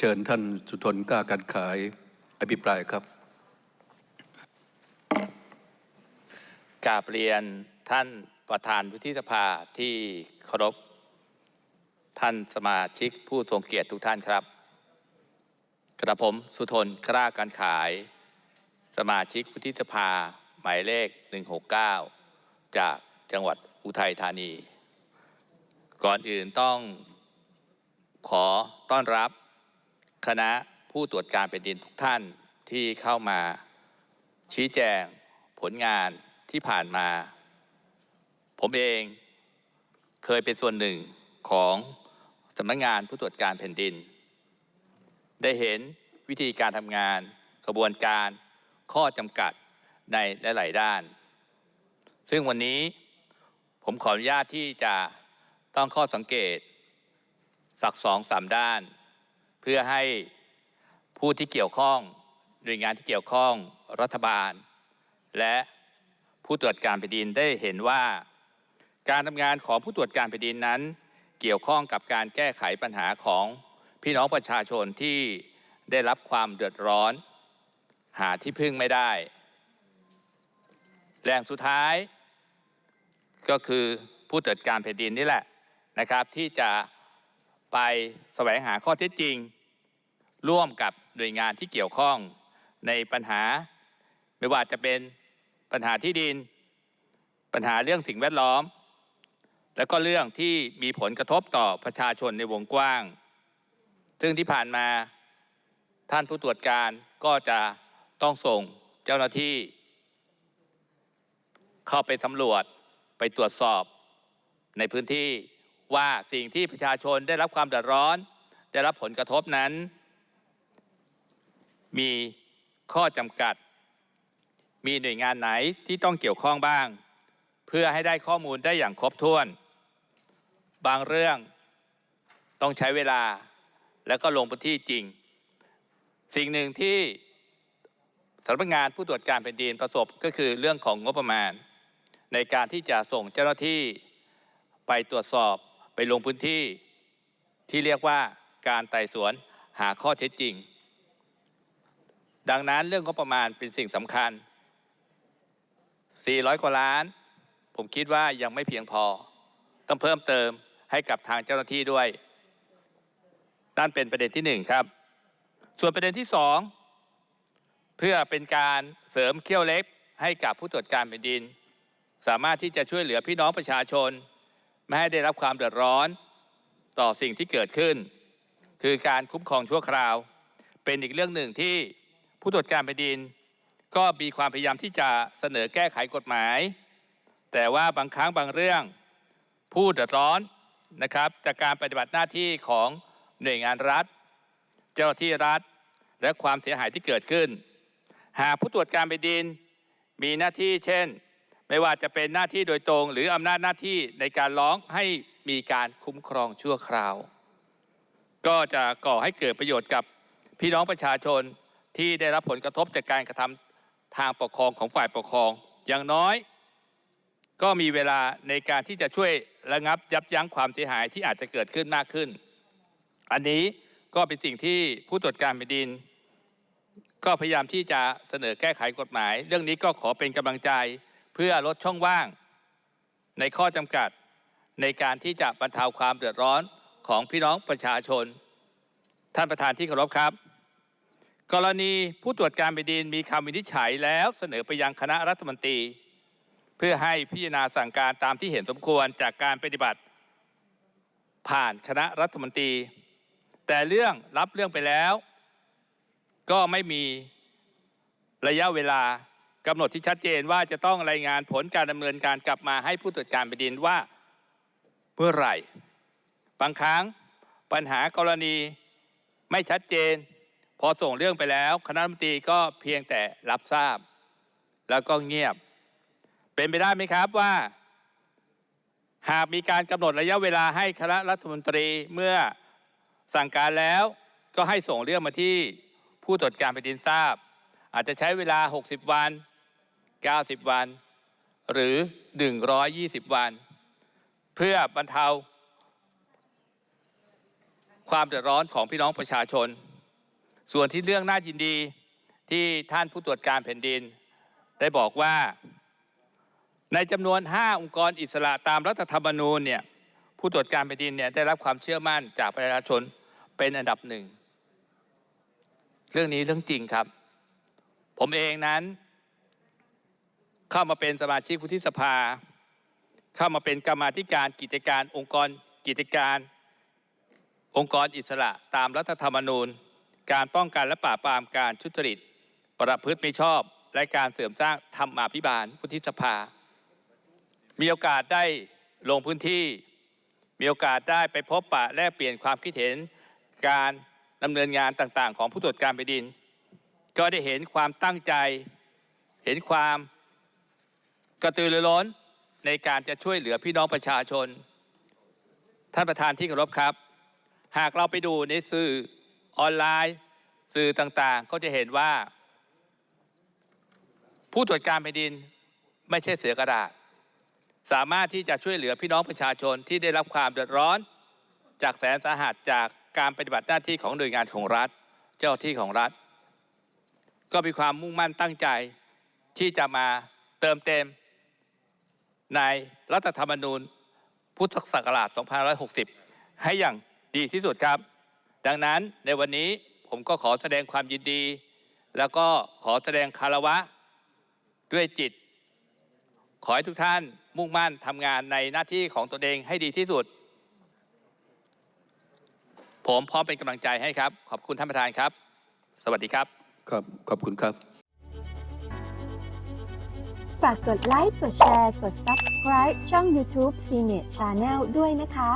เชิญท่านสุทนกล้าการขายอภิปรายครับกราบเรียนท่านประธานวุฒิสภาที่เคารพท่านสมาชิกผู้ทรงเกียรติทุกท่านครับ กระผมสุทนกล้าการขาย สมาชิกวุฒิสภาหมายเลข 169 จากจังหวัดอุทัยธานี ก่อนอื่นต้องขอต้อนรับ คณะผู้ตรวจการแผ่นดินทุกท่านที่เข้ามาชี้แจงผลงานที่ผ่านมา ผมเองเคยเป็นส่วนหนึ่งของสำนักงงานผู้ตรวจการแผ่นดิน ได้เห็นวิธีการทำงานกระบวนการข้อจำกัดในหลาย ๆ ด้าน ซึ่งวันนี้ผมขออนุญาตที่จะต้องข้อสังเกต สักสองสามด้าน พื่อให้ผู้ที่เกี่ยวข้องหน่วยงานที่เกี่ยวข้องรัฐบาล และผู้ตรวจการแผ่นดินได้เห็นว่า การทำงานของผู้ตรวจการแผ่นดินนั้น เกี่ยวข้องกับการแก้ไขปัญหาของพี่น้องประชาชนที่ได้รับความเดือดร้อน หาที่พึ่งไม่ได้แหล่งสุดท้าย ก็คือผู้ตรวจการแผ่นดินนี่แหละนะครับ ที่จะไปแสวงหาข้อเท็จจริง ร่วมกับหน่วยงานที่เกี่ยวข้องในปัญหา ไม่ว่าจะเป็นปัญหาที่ดิน ปัญหาเรื่องสิ่งแวดล้อม แล้วก็เรื่องที่มีผลกระทบต่อประชาชนในวงกว้าง ซึ่งที่ผ่านมาท่านผู้ตรวจการก็จะต้องส่งเจ้าหน้าที่ เข้าไปสำรวจไปตรวจสอบในพื้นที่ว่าสิ่งที่ประชาชนได้รับความเดือดร้อน ได้รับผลกระทบนั้น มีข้อจำกัด มีหน่วยงานไหนที่ต้องเกี่ยวข้องบ้าง เพื่อให้ได้ข้อมูลได้อย่างครบถ้วน บางเรื่องต้องใช้เวลาแล้วก็ลงพื้นที่จริง สิ่งหนึ่งที่สำนักงานผู้ตรวจการแผ่นดินประสบก็คือเรื่องของงบประมาณ ในการที่จะส่งเจ้าหน้าที่ไปตรวจสอบไปลงพื้นที่ที่เรียกว่าการไต่สวนหาข้อเท็จจริง ดังนั้นเรื่องงบประมาณเป็นสิ่งสำคัญ 400 กว่าล้าน ผมคิดว่ายังไม่เพียงพอ ต้องเพิ่มเติมให้กับทางเจ้าหน้าที่ด้วยนั่นเป็นประเด็นที่หนึ่งครับ ส่วนประเด็นที่สองเพื่อเป็นการเสริมเขี้ยวเล็บให้กับผู้ตรวจการแผ่นดิน สามารถที่จะช่วยเหลือพี่น้องประชาชน ไม่ให้ได้รับความเดือดร้อนต่อสิ่งที่เกิดขึ้น คือการคุ้มครองชั่วคราว เป็นอีกเรื่องหนึ่งที่ ผู้ตรวจการแผ่นดิน ก็มีความพยายามที่จะเสนอแก้ไขกฎหมาย แต่ว่าบางครั้งบางเรื่องผู้เดือดร้อนนะครับจากการปฏิบัติหน้าที่ของหน่วยงานรัฐ เจ้าหน้าที่รัฐ และความเสียหายที่เกิดขึ้น หากผู้ตรวจการแผ่นดิน มีหน้าที่เช่น ไม่ว่าจะเป็นหน้าที่โดยตรง หรืออำนาจหน้าที่ในการร้องให้มีการคุ้มครองชั่วคราว ก็จะก่อให้เกิดประโยชน์กับพี่น้องประชาชน ที่ได้รับผลกระทบจากการกระทำทางปกครองของฝ่ายปกครอง อย่างน้อย ก็มีเวลาในการที่จะช่วยระงับยับยั้งความเสียหายที่อาจจะเกิดขึ้นมากขึ้น อันนี้ก็เป็นสิ่งที่ผู้ตรวจการแผ่นดิน ก็พยายามที่จะเสนอแก้ไขกฎหมาย เรื่องนี้ก็ขอเป็นกำลังใจเพื่อลดช่องว่าง ในข้อจำกัดในการที่จะบรรเทาความเดือดร้อนของพี่น้องประชาชน ท่านประธานที่เคารพครับ กรณีผู้ตรวจการแผ่นดินมีคำวินิจฉัยแล้วเสนอไปยังคณะรัฐมนตรี เพื่อให้พิจารณาสั่งการตามที่เห็นสมควรจากการปฏิบัติ ผ่านคณะรัฐมนตรี แต่เรื่องรับเรื่องไปแล้ว ก็ไม่มีระยะเวลากำหนดที่ชัดเจนว่าจะต้องรายงานผลการดำเนินการกลับมาให้ผู้ตรวจการแผ่นดินว่าเมื่อไหร่ บางครั้งปัญหากรณีไม่ชัดเจน พอส่งเรื่องไปแล้ว คณะรัฐมนตรีก็เพียงแต่รับทราบ แล้วก็เงียบ เป็นไปได้ไหมครับว่า หากมีการกำหนดระยะเวลาให้คณะรัฐมนตรีเมื่อสั่งการแล้ว ก็ให้ส่งเรื่องมาที่ผู้ตรวจการแผ่นดินทราบ อาจจะใช้เวลา 60 วัน 90 วัน หรือ 120 วัน เพื่อบรรเทาความเดือดร้อนของพี่น้องประชาชน ส่วนที่เรื่องน่ายินดีที่ท่านผู้ตรวจการแผ่นดิน ได้บอกว่า ในจำนวน 5 องค์กรอิสระตามรัฐธรรมนูญเนี่ยผู้ตรวจการแผ่นดินเนี่ยได้รับความเชื่อมั่นจากประชาชนเป็นอันดับหนึ่ง เรื่องนี้เรื่องจริงครับ ผมเองนั้น เข้ามาเป็นสมาชิกวุฒิสภา เข้ามาเป็นกรรมาธิการกิจการองค์กรกิจการ องค์กรอิสระตามรัฐธรรมนูญ การป้องกันและปราบปรามการทุจริต ประพฤติไม่ชอบ และการเสริมสร้างธรรมาภิบาลวุฒิสภา มีโอกาสได้ลงพื้นที่ มีโอกาสได้ไปพบปะแลกเปลี่ยนความคิดเห็นการดำเนินงานต่างๆ ของผู้ตรวจการแผ่นดิน ก็ได้เห็นความตั้งใจ เห็นความกระตือรือร้นในการจะช่วยเหลือพี่น้องประชาชน ท่านประธานที่เคารพครับ หากเราไปดูในสื่อ ออนไลน์ สื่อต่างๆ ก็จะเห็นว่า ผู้ตรวจการแผ่นดินไม่ใช่เสือกระดาษ สามารถที่จะช่วยเหลือพี่น้องประชาชนที่ได้รับความเดือดร้อน จากแสนสาหัสจากการปฏิบัติหน้าที่ของหน่วยงานของรัฐ เจ้าที่ของรัฐ ก็มีความมุ่งมั่นตั้งใจที่จะมาเติมเต็ม ในรัฐธรรมนูญพุทธศักราช 2560 ให้อย่างดีที่สุดครับ ดังนั้นในวันนี้ผมก็ขอแสดงความยินดี แล้วก็ขอแสดงคารวะด้วยจิต ขอให้ทุกท่านมุ่งมั่นทำงานในหน้าที่ของตนเองให้ดีที่สุด ผมพร้อมเป็นกำลังใจให้ครับ ขอบคุณท่านประธานครับ สวัสดีครับ ครับ ขอบคุณครับ ฝากกดไลค์ กดแชร์ กด Subscribe ช่อง YouTube CNET Channel ด้วยนะคะ